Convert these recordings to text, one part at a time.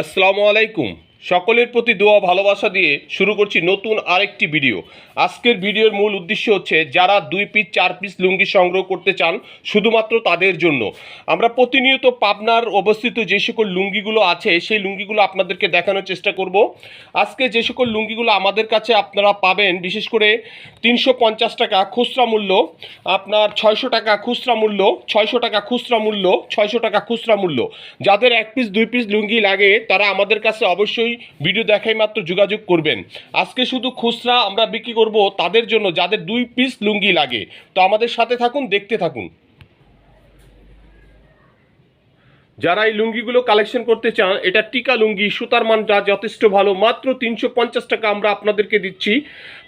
আসসালামু আলাইকুম। সকলের প্রতি দোয়া ভালোবাসা দিয়ে শুরু করছি নতুন আরেকটি ভিডিও। আজকের ভিডিওর মূল উদ্দেশ্য হচ্ছে যারা দুই পিস, চার পিস লুঙ্গি সংগ্রহ করতে চান, শুধুমাত্র তাদের জন্য। আমরা প্রতিনিয়ত পাবনার অবস্থিত যে সকল লুঙ্গিগুলো আছে, সেই লুঙ্গিগুলো আপনাদেরকে দেখানোর চেষ্টা করব। আজকে যে সকল লুঙ্গিগুলো আমাদের কাছে আপনারা পাবেন, বিশেষ করে তিনশো পঞ্চাশ টাকা খুচরা মূল্য, আপনার ছয়শো টাকা খুচরা মূল্য, ছয়শো টাকা খুচরা মূল্য, ছয়শো টাকা খুচরা মূল্য। যাদের এক পিস, দুই পিস লুঙ্গি লাগে, তারা আমাদের কাছে অবশ্যই ভিডিও দেখাই মাত্র যোগাযোগ করবেন। আজকে শুধু খুচরা আমরা বিক্রি করব তাদের জন্য, যাদের দুই পিস লুঙ্গি লাগে। তো আমাদের সাথে থাকুন, দেখতে থাকুন। যারা এই লুঙ্গিগুলো কালেকশন করতে চান, এটা টিকা লুঙ্গি, সুতার মানটা যথেষ্ট ভালো। মাত্র তিনশো পঞ্চাশ টাকা আমরা আপনাদেরকে দিচ্ছি।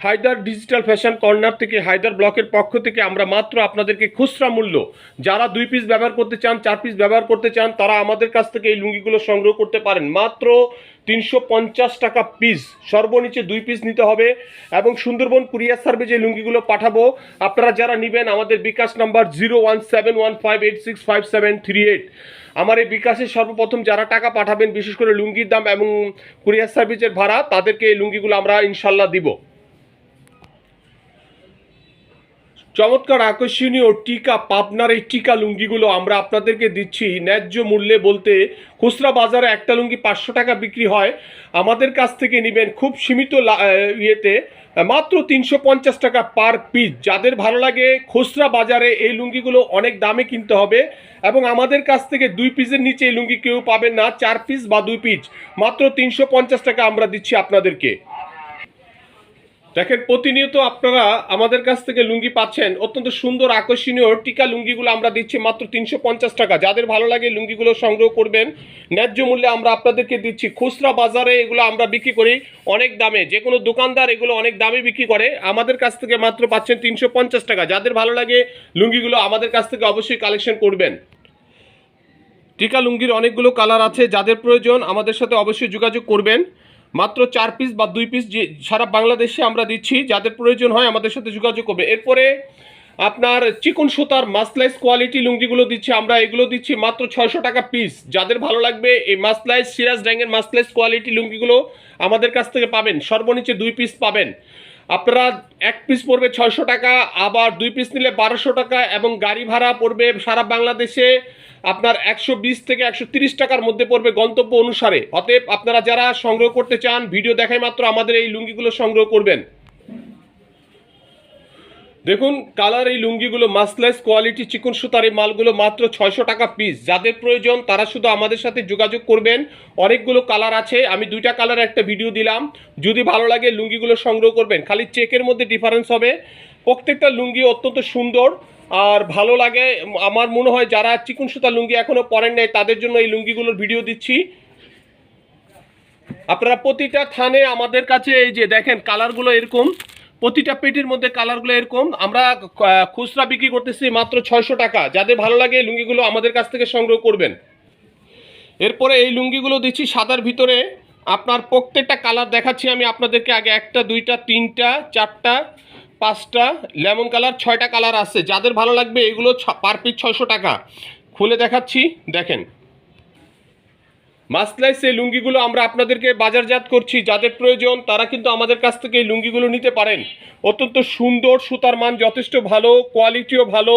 হায়দার ডিজিটাল ফ্যাশন কর্নার থেকে, হায়দার ব্লকের পক্ষ থেকে আমরা মাত্র আপনাদেরকে খুচরা মূল্য। যারা দুই পিস ব্যবহার করতে চান, চার পিস ব্যবহার করতে চান, তারা আমাদের কাছ থেকে এই লুঙ্গিগুলো সংগ্রহ করতে পারেন। মাত্র তিনশো পঞ্চাশ টাকা পিস সর্বনিচে দুই পিস নিতে হবে এবং সুন্দরবন কুরিয়ার সার্ভিসে লুঙ্গিগুলো পাঠাবো, আপনারা যারা নেবেন, আমাদের bKash number zero one seven one five eight six five seven three eight. আমার এই বিকাশের সর্বপ্রথম যারা টাকা পাঠাবেন, বিশেষ করে লুঙ্গির দাম এবং কুরিয়ার সার্ভিসের ভাড়া, তাদেরকে এই লুঙ্গিগুলো আমরা ইনশাল্লাহ দিব। চমৎকার আকর্ষণীয় টিকা, পাবনার এই টিকা লুঙ্গিগুলো আমরা আপনাদেরকে দিচ্ছি। ন্যায্য মূল্যে বলতে খুচরা বাজারে একটা লুঙ্গি পাঁচশো টাকা বিক্রি হয়। আমাদের কাছ থেকে নেবেন খুব সীমিত ইয়েতে, মাত্র তিনশো পঞ্চাশ টাকা পার পিস। যাদের ভালো লাগে খুচরা বাজারে এই লুঙ্গিগুলো অনেক দামে কিনতে হবে এবং আমাদের কাছ থেকে দুই পিসের নিচে এই লুঙ্গি কেউ পাবেন না, চার পিস বা দুই পিস। মাত্র তিনশো পঞ্চাশ টাকা আমরা দিচ্ছি আপনাদেরকে। দেখেন, প্রতিনিয়ত আপনারা আমাদের কাছ থেকে লুঙ্গি পাচ্ছেন। অত্যন্ত সুন্দর, আকর্ষণীয় টিকা লুঙ্গিগুলো আমরা দিচ্ছি মাত্র তিনশো পঞ্চাশ টাকা। যাদের ভালো লাগে লুঙ্গিগুলো সংগ্রহ করবেন, ন্যায্য মূল্যে আমরা আপনাদেরকে দিচ্ছি। খুচরা বাজারে এগুলো আমরা বিক্রি করি অনেক দামে। যে কোনো দোকানদার এগুলো অনেক দামে বিক্রি করে। আমাদের কাছ থেকে মাত্র পাচ্ছেন তিনশো পঞ্চাশ টাকা। যাদের ভালো লাগে লুঙ্গিগুলো আমাদের কাছ থেকে অবশ্যই কালেকশন করবেন। টিকা লুঙ্গির অনেকগুলো কালার আছে। যাদের প্রয়োজন আমাদের সাথে অবশ্যই যোগাযোগ করবেন। মাত্র চার পিস বা দুই পিস যে সারা বাংলাদেশে আমরা দিচ্ছি, যাদের প্রয়োজন হয় আমাদের সাথে যোগাযোগ করবে। এরপরে আপনার চিকন সুতার মাসলাইস কোয়ালিটি লুঙ্গিগুলো দিচ্ছি আমরা, এগুলো দিচ্ছি মাত্র ছয়শো টাকা পিস যাদের ভালো লাগবে, এই মাসলাইস, সিরাজ ড্যাঙ্গের মাসলাইস কোয়ালিটি লুঙ্গিগুলো আমাদের কাছ থেকে পাবেন, সর্বনিচে দুই পিস পাবেন। আপনারা এক পিস পড়বে ছয়শো টাকা, আবার দুই পিস নিলে বারোশো টাকা এবং গাড়ি ভাড়া পড়বে সারা বাংলাদেশে আপনার একশো বিশ থেকে একশো তিরিশ টাকার মধ্যে পড়বে গন্তব্য অনুসারে। অতএব আপনারা যারা সংগ্রহ করতে চান, ভিডিও দেখায় মাত্র আমাদের এই লুঙ্গিগুলো সংগ্রহ করবেন। দেখুন, কালার এই লুঙ্গিগুলো মাসলেস কোয়ালিটি চিকন সুতার এই মালগুলো মাত্র ছয়শো টাকা পিস যাদের প্রয়োজন, তারা শুধু আমাদের সাথে যোগাযোগ করবেন। অনেকগুলো কালার আছে, আমি দুইটা কালার একটা ভিডিও দিলাম। যদি ভালো লাগে লুঙ্গিগুলো সংগ্রহ করবেন, খালি চেকের মধ্যে ডিফারেন্স হবে। প্রত্যেকটা লুঙ্গি অত্যন্ত সুন্দর, আর ভালো লাগে, আমার মনে হয় যারা চিকন সুতার লুঙ্গি এখনও পরেন নাই, তাদের জন্য এই লুঙ্গিগুলোর ভিডিও দিচ্ছি। আপনারা প্রতিটা থানে আমাদের কাছে এই যে দেখেন, কালারগুলো এরকম। প্রতিটা পেটির মধ্যে কালারগুলো এরকম। আমরা খুচরা বিক্রি করতেছি মাত্র ছয়শো টাকা। যাদের ভালো লাগে এই লুঙ্গিগুলো আমাদের কাছ থেকে সংগ্রহ করবেন। এরপরে এই লুঙ্গিগুলো দিচ্ছি সাদার ভিতরে। আপনার প্রত্যেকটা কালার দেখাচ্ছি আমি আপনাদেরকে আগে একটা, দুইটা, তিনটা, চারটা, পাঁচটা, লেমন কালার, ছয়টা কালার আছে। যাদের ভালো লাগবে এগুলো পার পিস ছয়শো টাকা। খুলে দেখাচ্ছি, দেখেন। মাসলাইস এই লুঙ্গিগুলো আমরা আপনাদেরকে বাজারজাত করছি, যাদের প্রয়োজন তারা কিন্তু আমাদের কাছ থেকে এই লুঙ্গিগুলো নিতে পারেন। অত্যন্ত সুন্দর সুতার মান, যথেষ্ট ভালো, কোয়ালিটিও ভালো,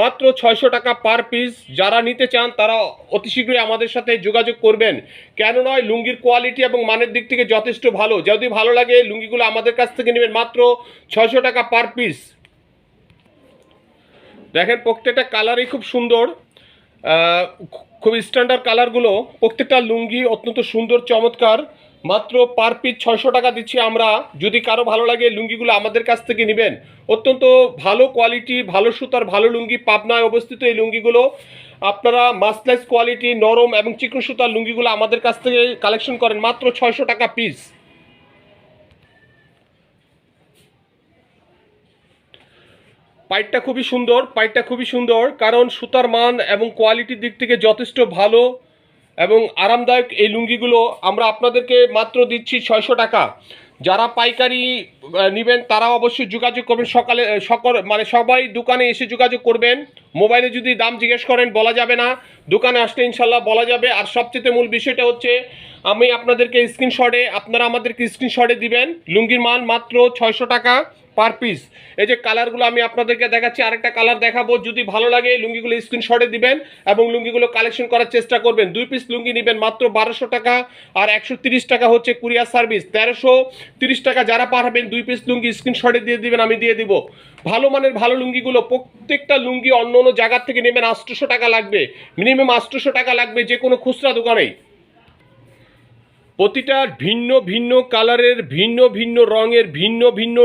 মাত্র ছয়শো টাকা পার পিস। যারা নিতে চান তারা অতি শীঘ্রই আমাদের সাথে যোগাযোগ করবেন। কেন নয়, লুঙ্গির কোয়ালিটি এবং মানের দিক থেকে যথেষ্ট ভালো। যদি ভালো লাগে লুঙ্গিগুলো আমাদের কাছ থেকে নেবেন মাত্র ছয়শো টাকা পার পিস। দেখেন, প্রত্যেকটা কালারই খুব সুন্দর। খুব স্ট্যান্ডার্ড কালারগুলো প্রত্যেকটা লুঙ্গি অত্যন্ত সুন্দর, চমৎকার। মাত্র পার পিস ছয়শো টাকা দিচ্ছি আমরা। যদি কারও ভালো লাগে লুঙ্গিগুলো আমাদের কাছ থেকে নেবেন। অত্যন্ত ভালো কোয়ালিটি ভালো সুতার, ভালো লুঙ্গি পাবনায় অবস্থিত এই লুঙ্গিগুলো। আপনারা মাসলাইস কোয়ালিটি নরম এবং চিকন সুতার লুঙ্গিগুলো আমাদের কাছ থেকে কালেকশন করেন। মাত্র ছয়শো টাকা পিস পাইটটা খুবই সুন্দর, পাইটটা খুবই সুন্দর, কারণ সুতার মান এবং কোয়ালিটির দিক থেকে যথেষ্ট ভালো এবং আরামদায়ক এই লুঙ্গিগুলো আমরা আপনাদেরকে মাত্র দিচ্ছি ছয়শো টাকা। যারা পাইকারি নেবেন তারা অবশ্যই যোগাযোগ করবেন, সকালে সকল মানে সবাই দোকানে এসে যোগাযোগ করবেন। মোবাইলে যদি দাম জিজ্ঞেস করেন বলা যাবে না, দোকানে আসলে ইনশাল্লাহ বলা যাবে। আর সবচেয়ে মূল বিষয়টা হচ্ছে, আমি আপনাদেরকে স্ক্রিনশটে আপনারা আমাদেরকে স্ক্রিনশটে দিবেন, লুঙ্গির মান মাত্র ছয়শো টাকা। পার পিস এই যে কালারগুলো আমি আপনাদেরকে দেখাচ্ছি, আরেকটা কালার দেখাবো। যদি ভালো লাগে লুঙ্গিগুলো স্ক্রিনশটে দিবেন এবং লুঙ্গিগুলো কালেকশন করার চেষ্টা করবেন। দুই পিস লুঙ্গি নেবেন মাত্র বারোশো টাকা আর একশো টাকা হচ্ছে কুরিয়ার সার্ভিস তেরোশো টাকা যারা পাঠাবেন, দুই পিস লুঙ্গি স্ক্রিনশটে দিয়ে দিবেন, আমি দিয়ে দিব। ভালো মানের ভালো লুঙ্গিগুলো প্রত্যেকটা লুঙ্গি অন্য অন্য জায়গার থেকে নেবেন, আটশোশো টাকা লাগবে। মিনিমাম আটশোশো টাকা লাগবে যে কোনো খুচরা দোকানেই। প্রতিটা ভিন্ন ভিন্ন কালারের ভিন্ন ভিন্ন রঙের, ভিন্ন ভিন্ন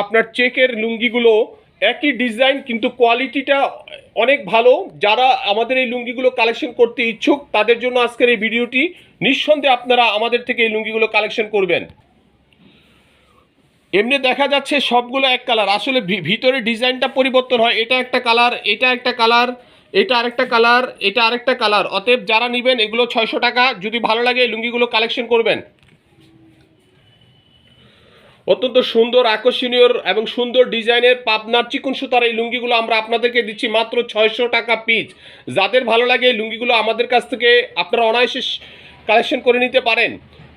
আপনার চেকের লুঙ্গিগুলো একই ডিজাইন কিন্তু কোয়ালিটিটা অনেক ভালো। যারা আমাদের এই লুঙ্গিগুলো কালেকশন করতে ইচ্ছুক, তাদের জন্য আজকের এই ভিডিওটি, নিঃসন্দেহে আপনারা আমাদের থেকে এই লুঙ্গিগুলো কালেকশন করবেন। এমনি দেখা যাচ্ছে সবগুলো এক কালার আসলে ভিতরে ডিজাইনটা পরিবর্তন হয়। এটা একটা কালার এটা একটা কালার এটা আরেকটা কালার এটা আরেকটা কালার অতএব যারা নেবেন, এগুলো ছয়শো টাকা। যদি ভালো লাগে, এই লুঙ্গিগুলো কালেকশন করবেন। অত্যন্ত সুন্দর, আকর্ষণীয় এবং সুন্দর ডিজাইনের পাবনার চিকন সুতার এই লুঙ্গিগুলো আমরা আপনাদেরকে দিচ্ছি মাত্র ছয়শো টাকা পিস যাদের ভালো লাগে এই লুঙ্গিগুলো আমাদের কাছ থেকে আপনারা অনায়াসে কালেকশন করে নিতে পারেন।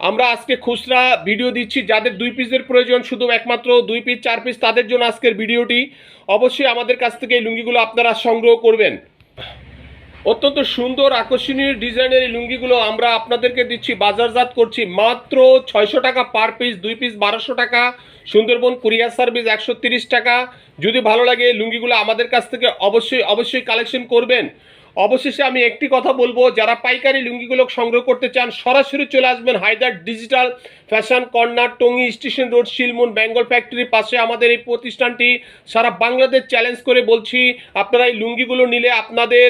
আমরা আজকে খুচরা ভিডিও দিচ্ছি। যাদের দুই পিসের প্রয়োজন, শুধু একমাত্র দুই পিস চার পিস তাদের জন্য আজকের ভিডিওটি অবশ্যই আমাদের কাছ থেকে এই লুঙ্গিগুলো আপনারা সংগ্রহ করবেন। অত্যন্ত সুন্দর, আকর্ষণীয় ডিজাইনের এই লুঙ্গিগুলো আমরা আপনাদেরকে দিচ্ছি। বাজারজাত করছি মাত্র ছয়শো টাকা পার পিস দুই পিস বারোশো টাকা, সুন্দরবন কুরিয়ার সার্ভিস একশো টাকা। যদি ভালো লাগে লুঙ্গিগুলো আমাদের কাছ থেকে অবশ্যই অবশ্যই কালেকশন করবেন। অবশেষে আমি একটি কথা বলব, যারা পাইকারি লুঙ্গিগুলো সংগ্রহ করতে চান, সরাসরি চলে আসবেন Haider digital fashion corner, Tongi station road Shilmun Bengal ফ্যাক্টরির পাশে আমাদের এই প্রতিষ্ঠানটি। সারা বাংলাদেশ চ্যালেঞ্জ করে বলছি, আপনারা এই লুঙ্গিগুলো নিলে আপনাদের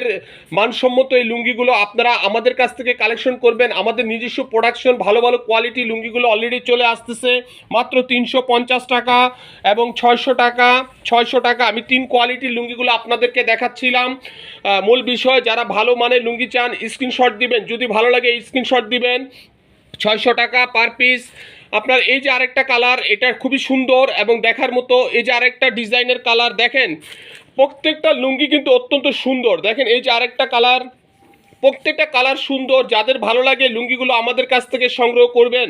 মানসম্মত এই লুঙ্গিগুলো আপনারা আমাদের কাছ থেকে কালেকশন করবেন। আমাদের নিজস্ব প্রোডাকশন ভালো ভালো কোয়ালিটি লুঙ্গিগুলো অলরেডি চলে আসতেছে, মাত্র তিনশো পঞ্চাশ টাকা এবং ছয়শো টাকা। ছয়শো টাকা। আমি তিন কোয়ালিটির লুঙ্গিগুলো আপনাদেরকে দেখাচ্ছিলাম। মূল বিষয়, যারা ভালো মানের লুঙ্গি চান স্ক্রিনশট দিবেন। যদি ভালো লাগে স্ক্রিনশট দিবেন। ছয়শো টাকা পার পিস আপনার এই যে আরেকটা কালার এটা খুবই সুন্দর এবং দেখার মতো এই যে আরেকটা ডিজাইনের কালার দেখেন, প্রত্যেকটা লুঙ্গি কিন্তু অত্যন্ত সুন্দর। দেখেন, এই যে আরেকটা কালার প্রত্যেকটা কালার সুন্দর। যাদের ভালো লাগে, লুঙ্গিগুলো আমাদের কাছ থেকে সংগ্রহ করবেন।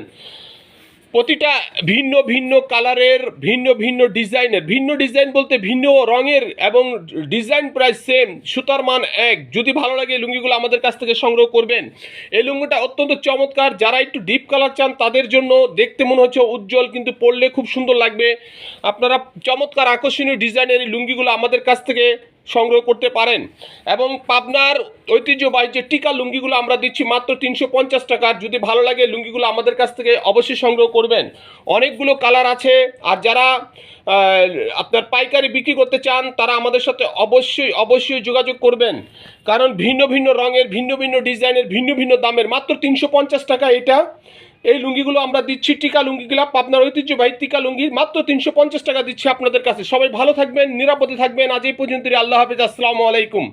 প্রতিটা ভিন্ন ভিন্ন কালারের, ভিন্ন ভিন্ন ডিজাইনের, ভিন্ন ডিজাইন বলতে ভিন্ন রঙের এবং ডিজাইন প্রায় সেম সুতার মান এক। যদি ভালো লাগে লুঙ্গিগুলো আমাদের কাছ থেকে সংগ্রহ করবেন। এই লুঙ্গিটা অত্যন্ত চমৎকার। যারা একটু ডিপ কালার চান, তাদের জন্য দেখতে মনে হচ্ছে উজ্জ্বল, কিন্তু পরলে খুব সুন্দর লাগবে। আপনারা চমৎকার আকর্ষণীয় ডিজাইনের এই লুঙ্গিগুলো আমাদের কাছ থেকে সংগ্রহ করতে পারেন। এবং পাবনার ঐতিহ্যবাহী যে টিকা লুঙ্গিগুলো আমরা দিচ্ছি মাত্র তিনশো পঞ্চাশ টাকার যদি ভালো লাগে লুঙ্গিগুলো আমাদের কাছ থেকে অবশ্যই সংগ্রহ করবেন। অনেকগুলো কালার আছে। আর যারা আপনার পাইকারি বিক্রি করতে চান, তারা আমাদের সাথে অবশ্যই অবশ্যই যোগাযোগ করবেন। কারণ ভিন্ন ভিন্ন রঙের, ভিন্ন ভিন্ন ডিজাইনের, ভিন্ন ভিন্ন দামের মাত্র তিনশো পঞ্চাশ টাকা এটা। এই লুঙ্গিগুলো আমরা দিচ্ছি, টিকা লুঙ্গিগুলো আপনার ঐতিহ্যবাহী টিকা লুঙ্গি, মাত্র তিনশো পঞ্চাশ টাকা দিচ্ছি আপনাদের কাছে। সবাই ভালো থাকবেন, নিরাপদে থাকবেন। আজ এই পর্যন্ত আল্লাহ হাফিজ, আসসালামু আলাইকুম।